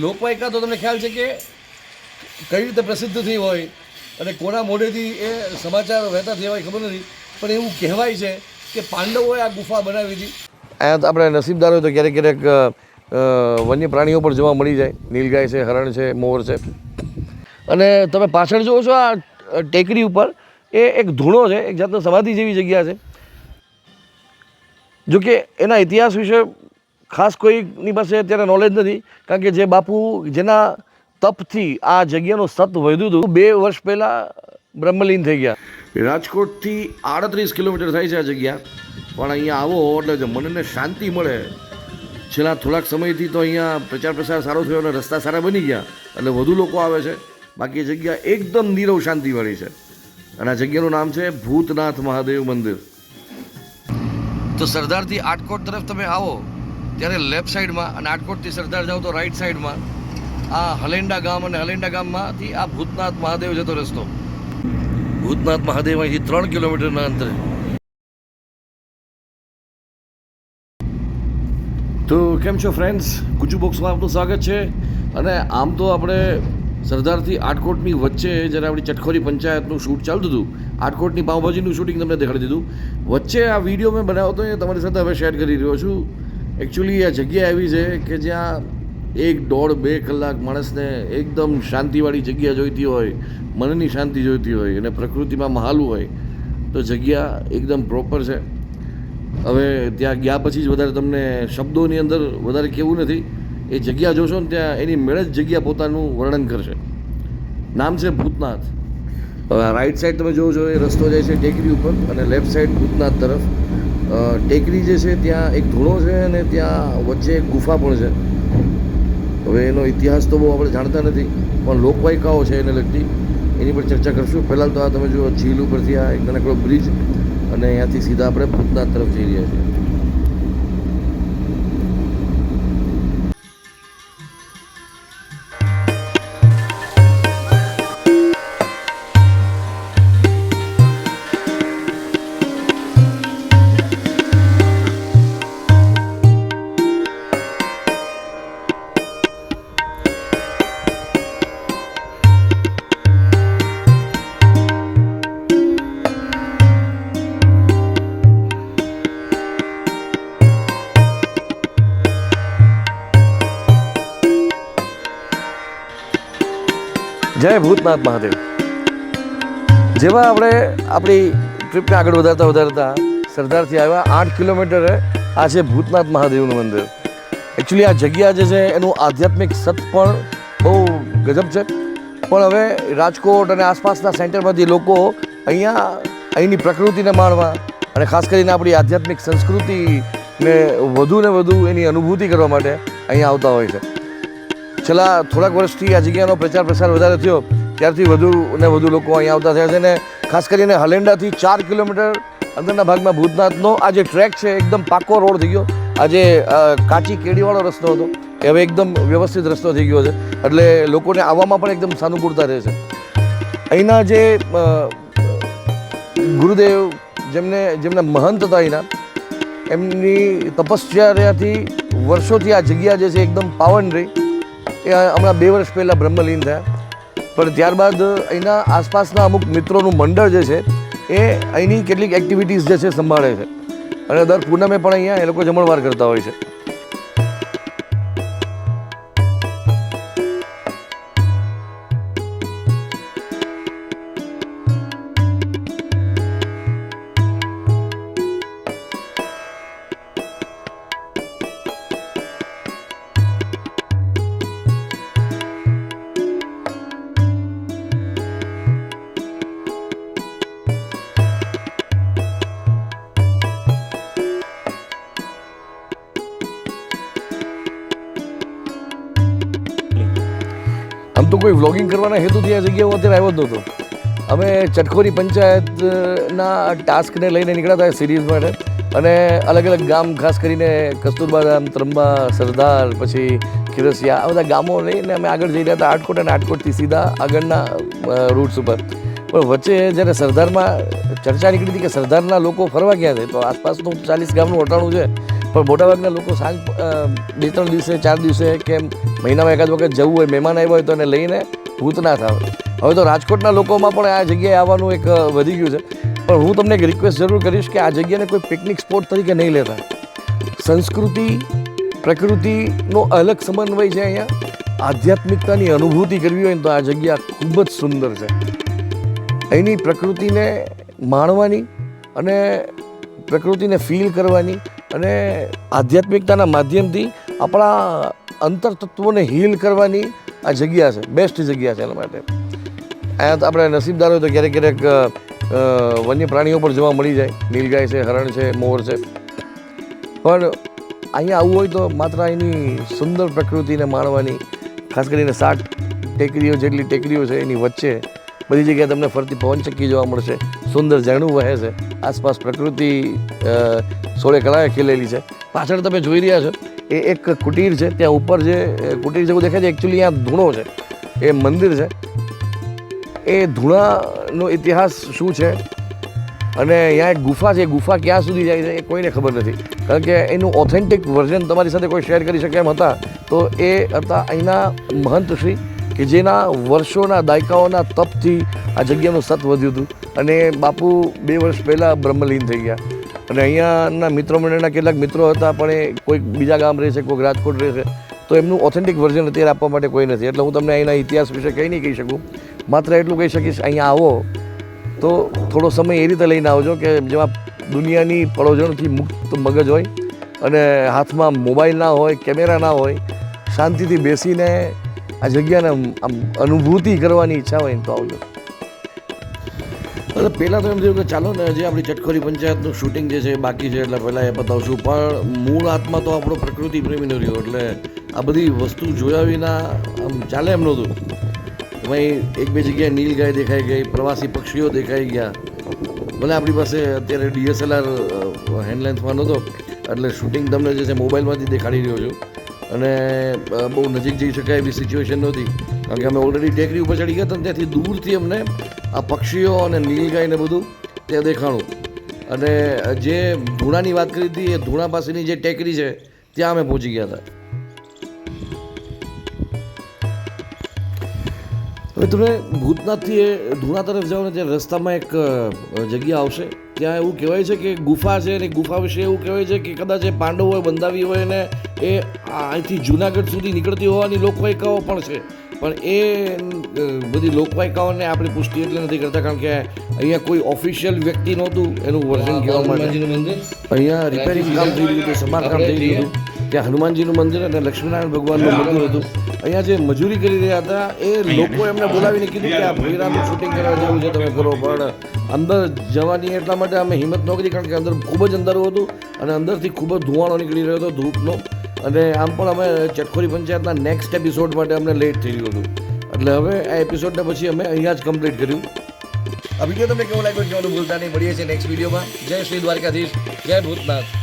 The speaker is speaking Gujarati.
લોકવાયકા તો તમને ખ્યાલ છે કે કઈ રીતે પ્રસિદ્ધ થઈ હોય અને કોના મોઢેથી એ સમાચાર વહેતા થયા હોય ખબર નથી, પણ એવું કહેવાય છે કે પાંડવોએ આ ગુફા બનાવી હતી. અહીંયા આપણે નસીબદાર હોય તો ક્યારેક ક્યારેક વન્ય પ્રાણીઓ પણ જોવા મળી જાય. નીલગાય છે, હરણ છે, મોર છે. અને તમે પાછળ જુઓ છો આ ટેકરી ઉપર, એ એક ધૂણો છે, એક જાતનો સમાધિ જેવી જગ્યા છે. જો કે એના ઇતિહાસ વિશે ખાસ કોઈની પાસે અત્યારે નોલેજ નથી કારણ કે જે બાપુ જેના તપથી આ જગ્યાનું સત વધ્યું હતું બે વર્ષ પહેલાં બ્રહ્મલીન થઈ ગયા. રાજકોટથી આડત્રીસ કિલોમીટર થાય છે આ જગ્યા. પણ અહીંયા આવો એટલે મનને શાંતિ મળે. છેલ્લા થોડાક સમયથી તો અહીંયા પ્રચાર પ્રસાર સારો થયો અને રસ્તા સારા બની ગયા. એટલે વધુ લોકો આવે છે. બાકી જગ્યા એકદમ નીરવ શાંતિવાળી છે. અને આ જગ્યાનું નામ છે ભૂતનાથ મહાદેવ મંદિર. તો સરદારથી આટકોટ તરફ તમે આવો. ત્યારે લેફ્ટ સાઈડમાં અને આટકોટથી સરદાર જાઓ તો રાઈટ સાઈડમાં આ હલેન્ડા ગામ અને હલેન્ડા ગામમાંથી આ ભૂતનાથ મહાદેવ જતો રસ્તો. ભૂતનાથ મહાદેવ અહીંથી ત્રણ કિલોમીટરના અંતરે. તો કેમ છો ફ્રેન્ડ્સ ગુજુ બોક્સમાં આપનું સ્વાગત છે. અને આમ તો આપણે સરદારથી આટકોટની વચ્ચે જ્યારે આપણી ચટખોરી પંચાયતનું શૂટ ચાલતું હતું, આટકોટની પાઉંભાજીનું શૂટિંગ તમને દેખાડી દીધું. વચ્ચે આ વીડિયો મેં બનાવ્યો હતો, એ તમારી સાથે હવે શેર કરી રહ્યો છું. એકચ્યુઅલી આ જગ્યા એવી છે કે જ્યાં એક દોઢ બે કલાક માણસને એકદમ શાંતિવાળી જગ્યા જોઈતી હોય, મનની શાંતિ જોઈતી હોય અને પ્રકૃતિમાં મહાલું હોય, તો જગ્યા એકદમ પ્રોપર છે. હવે ત્યાં ગયા પછી જ વધારે તમને શબ્દોની અંદર વધારે કેવું નથી, એ જગ્યા જોશો ને ત્યાં એની મેળ જ જગ્યા પોતાનું વર્ણન કરશે. નામ છે ભૂતનાથ. હવે રાઈટ સાઈડ તમે જોવો છો, એ રસ્તો જાય છે ટેકરી ઉપર અને લેફ્ટ સાઈડ ભૂતનાથ તરફ. ટેકરી જે છે, ત્યાં એક ધૂણો છે અને ત્યાં વચ્ચે એક ગુફા પણ છે. હવે એનો ઇતિહાસ તો બહુ આપણે જાણતા નથી, પણ લોકવાયકાઓ છે એને લગતી, એની પર ચર્ચા કરશું. પહેલાં તો આ તમે જુઓ, ઝીલ ઉપરથી આ એક નાનકડો બ્રિજ અને અહીંયાથી સીધા આપણે ભૂતનાથ તરફ જઈ રહ્યા છીએ. જય ભૂતનાથ મહાદેવ. જેવા આપણે આપણી ટ્રીપને આગળ વધારતા વધારતા સરદારથી આવ્યા, આઠ કિલોમીટરે આ છે ભૂતનાથ મહાદેવનું મંદિર. એકચ્યુઅલી આ જગ્યા જે છે એનું આધ્યાત્મિક સત પણ બહુ ગજબ છે. પણ હવે રાજકોટ અને આસપાસના સેન્ટરમાંથી લોકો અહીંયા અહીંની પ્રકૃતિને માણવા અને ખાસ કરીને આપણી આધ્યાત્મિક સંસ્કૃતિને વધુ ને વધુ એની અનુભૂતિ કરવા માટે અહીંયા આવતા હોય છે. છેલ્લા થોડાક વર્ષથી આ જગ્યાનો પ્રચાર પ્રસાર વધારે થયો. ત્યારથી વધુ ને વધુ લોકો અહીંયા આવતા થયા છે અને ખાસ કરીને હલેન્ડાથી ચાર કિલોમીટર અંદરના ભાગમાં ભૂતનાથનો આ જે ટ્રેક છે, એકદમ પાકો રોડ થઈ ગયો. આ કાચી કેડીવાળો રસ્તો હતો, એ હવે એકદમ વ્યવસ્થિત રસ્તો થઈ ગયો છે. એટલે લોકોને આવવામાં પણ એકદમ સાનુકૂળતા રહે છે. અહીંના જે ગુરુદેવ જેમને, જેમના મહંત હતા અહીંના એમની તપશ્ચર્યાથી વર્ષોથી આ જગ્યા જે છે, એકદમ પાવન રહી એ હમણાં બે વર્ષ પહેલાં બ્રહ્મલીન થયા. પણ ત્યારબાદ અહીંના આસપાસના અમુક મિત્રોનું મંડળ જે છે, એ અહીંની કેટલીક એક્ટિવિટીઝ જે છે, સંભાળે છે. અને દર પૂનમે પણ અહીંયા એ લોકો જમણવાર કરતા હોય છે. આમ તો કોઈ વ્લોગિંગ કરવાના હેતુથી આ જગ્યા હું અત્યારે આવ્યો જ નહોતો. અમે ચટખોરી પંચાયતના ટાસ્કને લઈને નીકળ્યા હતા સિરીઝ માટે. અને અલગ અલગ ગામ, ખાસ કરીને કસ્તુરબા ગામ ત્રંબા, સરદાર, પછી ખીરસિયા, આ બધા ગામો લઈને અમે આગળ જઈ રહ્યા હતા આટકોટ અને આટકોટથી સીધા આગળના રૂટ્સ ઉપર. પણ વચ્ચે જ્યારે સરદારમાં ચર્ચા નીકળી હતી કે સરદારના લોકો ફરવા ગયા છે, તો આસપાસનું ચાલીસ ગામનું વટાણું છે પણ મોટાભાગના લોકો સાંજ બે ત્રણ દિવસે, ચાર દિવસે કે મહિનામાં એકાદ વખત જવું હોય, મહેમાન આવ્યા હોય તો એને લઈને ભૂત ના થાવ. હવે તો રાજકોટના લોકોમાં પણ આ જગ્યાએ આવવાનું એક વધી ગયું છે. પણ હું તમને એક રિક્વેસ્ટ જરૂર કરીશ કે આ જગ્યાને કોઈ પિકનિક સ્પોટ તરીકે નહીં લેતા. સંસ્કૃતિ, પ્રકૃતિનો અલગ સમન્વય છે અહીંયા. આધ્યાત્મિકતાની અનુભૂતિ કરવી હોય ને તો આ જગ્યા ખૂબ જ સુંદર છે. અહીંની પ્રકૃતિને માણવાની અને પ્રકૃતિને ફીલ કરવાની અને આધ્યાત્મિકતાના માધ્યમથી આપણા અંતરતત્વોને હીલ કરવાની આ જગ્યા છે બેસ્ટ જગ્યા છે એના માટે. અહીંયા તો આપણે નસીબદાર હોય તો ક્યારેક ક્યારેક વન્ય પ્રાણીઓ પણ જોવા મળી જાય. નીલગાય છે, હરણ છે, મોર છે. પણ અહીંયા આવવું હોય તો માત્ર અહીંની સુંદર પ્રકૃતિને માણવાની, ખાસ કરીને સાત ટેકરીઓ જેટલી ટેકરીઓ છે એની વચ્ચે બધી જગ્યાએ તમને ફરતી પવનચક્કી જોવા મળશે. સુંદર ઝરણું વહે છે. આસપાસ પ્રકૃતિ સોળે કળાએ ખીલેલી છે. પાછળ તમે જોઈ રહ્યા છો, એ એક કુટીર છે, ત્યાં ઉપર જે કુટીર જેવું દેખાય છે એકચ્યુઅલી ત્યાં ધૂણો છે, એ મંદિર છે. એ ધૂણાનો ઇતિહાસ શું છે? અને અહીંયા એક ગુફા છે, એ ગુફા ક્યાં સુધી જાય છે, એ કોઈને ખબર નથી. કારણ કે એનું ઓથેન્ટિક વર્ઝન તમારી સાથે કોઈ શેર કરી શકે એમ હતા. તો એ હતા અહીંના મહંત શ્રી, કે જેના વર્ષોના દાયકાઓના તપથી આ જગ્યાનું સત વધ્યું હતું. અને બાપુ બે વર્ષ પહેલાં બ્રહ્મલીન થઈ ગયા. અને અહીંયાના મિત્રો મંડળના કેટલાક મિત્રો હતા, પણ એ કોઈક બીજા ગામ રહે છે કોઈક રાજકોટ રહે છે તો એમનું ઓથેન્ટિક વર્ઝન અત્યારે આપવા માટે કોઈ નથી. એટલે હું તમને અહીંના ઇતિહાસ વિશે કંઈ નહીં કહી શકું. માત્ર એટલું કહી શકીશ, અહીંયા આવો. તો થોડો સમય એ રીતે લઈને આવજો કે જેમાં દુનિયાની પડોજણથી મુક્ત મગજ હોય અને હાથમાં મોબાઈલ ના હોય, કેમેરા ના હોય, શાંતિથી બેસીને આ જગ્યાને આમ અનુભૂતિ કરવાની ઈચ્છા હોય તો આવજો. એટલે પહેલાં તો એમ થયું કે ચાલો ને હજી આપણી ચટખોરી પંચાયતનું શૂટિંગ જે છે બાકી છે, એટલે પહેલાં એ બતાવશું. પણ મૂળ આત્મા તો આપણો પ્રકૃતિ પ્રેમીનો રહ્યો, એટલે આ બધી વસ્તુ જોયા વિના આમ ચાલે એમ નહોતું. ભાઈ એક બે જગ્યાએ નીલગાય દેખાઈ ગઈ, પ્રવાસી પક્ષીઓ દેખાઈ ગયા. ભલે આપણી પાસે અત્યારે ડીએસએલઆર હેન્ડલેન્સમાં નહોતો, એટલે શૂટિંગ તમને જે છે મોબાઈલમાંથી દેખાડી રહ્યો છું. અને બહુ નજીક જઈ શકાય એવી સિચ્યુએશન નહોતી. કારણ કે અમે ઓલરેડી ટેકરી ઉપર ચડી ગયા હતા ત્યાંથી દૂરથી અમને આ પક્ષીઓ અને નીલગાયને બધું ત્યાં દેખાણું. અને જે ધૂણાની વાત કરી હતી, એ ધૂણા પાસેની જે ટેકરી છે, ત્યાં અમે પહોંચી ગયા હતા. હવે તમે ભૂતનાથથી એ ધૂણા તરફ જાઓ ને, ત્યાં રસ્તામાં એક જગ્યા આવશે. ત્યાં એવું કહેવાય છે કે ગુફા છે અને ગુફા વિશે એવું કહેવાય છે કે કદાચ એ પાંડવોએ બંધાવી હોય ને એ અહીંથી જુનાગઢ સુધી નીકળતી હોવાની લોકવાયકાઓ પણ છે. પણ એ બધી લોકવાયકાઓને આપણે પુષ્ટિ એટલે નથી કરતા કારણ કે અહીંયા કોઈ ઓફિશિયલ વ્યક્તિ નહોતું એનું વર્ઝન કહેવા માટે. મંદિર? અહીંયા રિપેરિંગ કામ થઈ રહ્યું હતું સમારકામ થઈ રહ્યું હતું. ત્યાં હનુમાનજીનું મંદિર અને લક્ષ્મીનારાયણ ભગવાનનું મંદિર હતું. અહીંયા જે મજૂરી કરી રહ્યા હતા એ લોકો એમને બોલાવીને કીધું કે આ ભોયરાનું શૂટિંગ કરવા જેવું છે તમે કરો પણ અંદર જવાની એટલા માટે અમે હિંમત ન કરી કારણ કે અંદર ખૂબ જ અંધારું હતું અને અંદરથી ખૂબ જ ધુવાણો નીકળી રહ્યો હતો ધૂપનો. અને આમ પણ અમે ચટખોરી પંચાયતના નેક્સ્ટ એપિસોડ માટે અમને લેટ થઈ ગયું હતું. એટલે હવે આ એપિસોડને પછી અમે અહીંયા જ કમ્પ્લીટ કર્યું. આ તમને કેવો લાગ્યો? કહેવાનું ભૂલતા નહીં. મળીએ છીએ નેક્સ્ટ વિડીયોમાં જય શ્રી દ્વારકાધીશ. જય ભૂતનાથ.